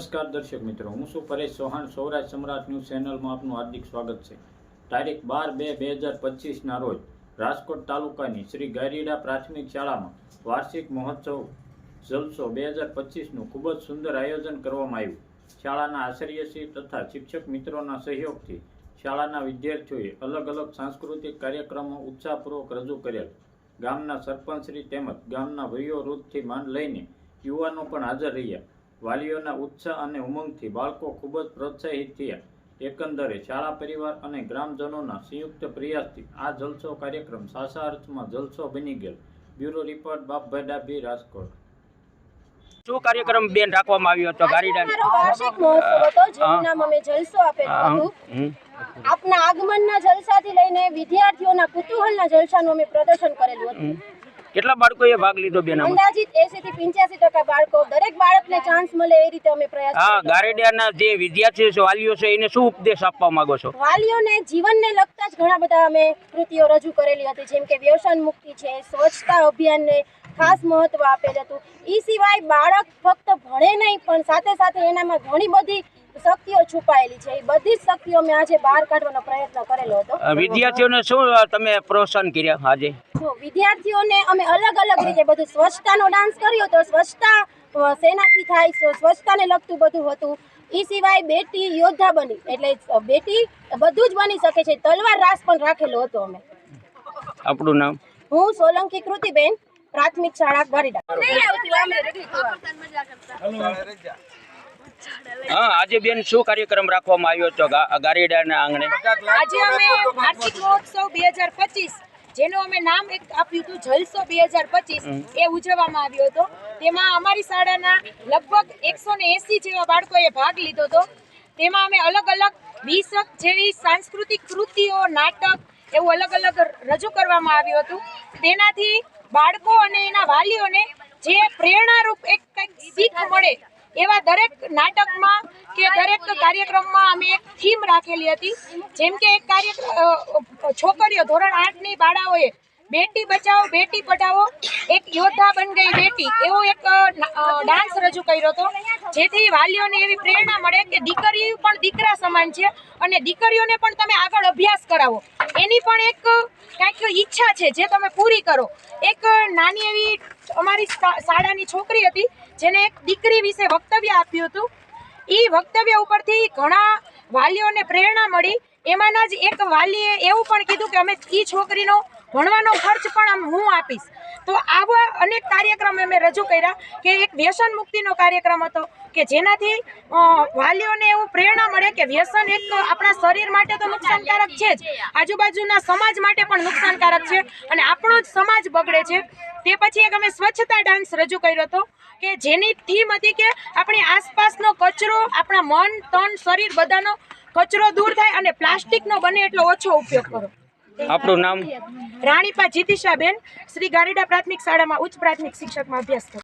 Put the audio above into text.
નમસ્કાર દર્શક મિત્રો, હું શું પરેશ ચૌહાણ, સૌરાષ્ટ્ર સમ્રાટ ન્યૂઝ ચેનલમાં આપનું હાર્દિક સ્વાગત છે. તારીખ બાર બે બે હજાર પચીસના રોજ રાજકોટ તાલુકાની શ્રી ગારીડા પ્રાથમિક શાળામાં વાર્ષિક મહોત્સવ જલસો બે હજાર પચીસનું ખૂબ જ સુંદર આયોજન કરવામાં આવ્યું. શાળાના આચાર્યશ્રી તથા શિક્ષક મિત્રોના સહયોગથી શાળાના વિદ્યાર્થીઓએ અલગ અલગ સાંસ્કૃતિક કાર્યક્રમો ઉત્સાહપૂર્વક રજૂ કરેલ ગામના સરપંચશ્રી તેમજ ગામના વયો વૃદ્ધથી માંડ લઈને યુવાનો પણ હાજર રહ્યા. વાલીઓના ઉત્સાહ અને ઉમંગથી બાળકો ખૂબ જ પ્રોત્સાહિત થયા. એકંદરે શાળા પરિવાર અને ગ્રામજનોના સંયુક્ત પ્રયાસથી આ જલસો કાર્યક્રમ સાચા અર્થમાં જલસો બની ગયેલ બ્યુરો રિપોર્ટ બાપભાઈ ડાભી રાજકોટ. શું કાર્યક્રમ બેન રાખવામાં આવ્યો હતો? ગારીડા વાર્ષિક મહોત્સવ હતો જેનું નામ અમે જલસો આપેલું હતું. આપના આગમનના જલસાથી લઈને વિદ્યાર્થીઓના કુતૂહલના જલસાનું અમે પ્રદર્શન કરેલું હતું. કેટલા બાળકોએ ભાગ લીધો બેન અંદાજિત 80 થી પિંચ્યાસી ટકા બાળકો દરેક બાળકને ચાન્સ મળે એ રીતે અમે પ્રયાસ હા ગારેડિયાના જે વિદ્યાર્થીઓ છે વાલીઓ છે એને શું ઉપદેશ આપવા માંગો છો? વાલીઓને જીવનને લગતા જ ઘણા બધા અમે કૃતિઓ રજૂ કરેલી હતી જેમ કે વ્યસન મુક્તિ છે સ્વચ્છતા અભિયાનને ખાસ મહત્વ આપેલ હતું. એ સિવાય બાળક ફક્ત ભણે નહીં પણ સાથે સાથે એનામાં ઘણી બધી શક્તિઓ છુપાયેલી છે એ બધી જ શક્તિઓ અમે આજે બહાર કાઢવાનો પ્રયત્ન કરેલો હતો વિદ્યાર્થીઓને શું તમે પ્રોત્સાહન કર્યા આજે વિદ્યાર્થીઓને અમે અલગ અલગ રીતે બધું સ્વચ્છતાનો ડાન્સ કર્યો તો સ્વચ્છતા સેનાથી થાય સ્વચ્છતાને લગતું બધું હતું એ સિવાય બેટી યોદ્ધા બની એટલે બેટી બધું જ બની શકે છે તલવાર રાસ પણ રાખેલો હતો અમે આપણું નામ હું સોલંકી કૃતિબેન પ્રાથમિક શાળા ગારીડા હા આજે બેન શું કાર્યક્રમ રાખવામાં આવ્યો હતો? ગારીડાના આંગણે. આજે અમે વાર્ષિક મહોત્સવ બે હજાર પચીસ જેનું અમે નામ એક આપ્યું હતું જલસો બે હજાર પચીસ એ ઉજવવામાં આવ્યો હતો. તેમાં અમારી શાળાના લગભગ એકસો ને એસી જેવા બાળકોએ ભાગ લીધો હતો. તેમાં અમે અલગ અલગ વીસ જેવી સાંસ્કૃતિક કૃતિઓ નાટક એવું અલગ અલગ રજૂ કરવામાં આવ્યું હતું. તેનાથી બાળકો અને એના વાલીઓને જે પ્રેરણારૂપ એક કંઈક શીખ મળે એવા દરેક નાટકમાં કે દરેક કાર્યક્રમમાં અમે એક થીમ રાખેલી હતી. જેમ કે એક કાર્ય છોકરીઓ, ધોરણ આઠની બાળાઓએ બેટી બચાવો, બેટી પઢાવો, એક યોદ્ધા બન ગઈ બેટી. એવો એક ડાન્સ રજૂ કર્યો હતો. જેથી વાલીઓને એવી પ્રેરણા મળે કે દીકરીઓ પણ દીકરા સમાન છે અને દીકરીઓને પણ તમે આગળ અભ્યાસ કરાવો. એની પણ એક કાંઈક ઈચ્છા છે જે તમે પૂરી કરો. એક નાની એવી અમારી શાળાની છોકરી હતી જેને એક દીકરી વિશે વક્તવ્ય આપ્યું હતું. એ વક્તવ્ય ઉપરથી ઘણા વાલીઓને પ્રેરણા મળી. એમાંના જ એક વાલીએ એવું પણ કીધું કે અમે એ છોકરીનો ભણવાનો ખર્ચ પણ આમ હું આપીશ. તો આવા અનેક કાર્યક્રમ અમે રજૂ કર્યા કે એક વ્યસન મુક્તિનો કાર્યક્રમ હતો કે જેનાથી વાલીઓને એવું પ્રેરણા મળે કે વ્યસન એક આપણા શરીર માટે તો નુકસાનકારક છે જ. આજુબાજુના સમાજ માટે પણ નુકસાનકારક છે. અને આપણો જ સમાજ બગડે છે. તે પછી એક અમે સ્વચ્છતા ડાન્સ રજૂ કર્યો હતો કે જેની થીમ હતી કે આપણી આસપાસનો કચરો આપણા મન તન શરીર બધાનો કચરો દૂર થાય અને પ્લાસ્ટિકનો બને એટલો ઓછો ઉપયોગ કરો. આપણું નામ? રાણીપા જીતિશાબેન શ્રી ગારીડા પ્રાથમિક શાળામાં ઉચ્ચ પ્રાથમિક શિક્ષકમાં અભ્યાસ કરો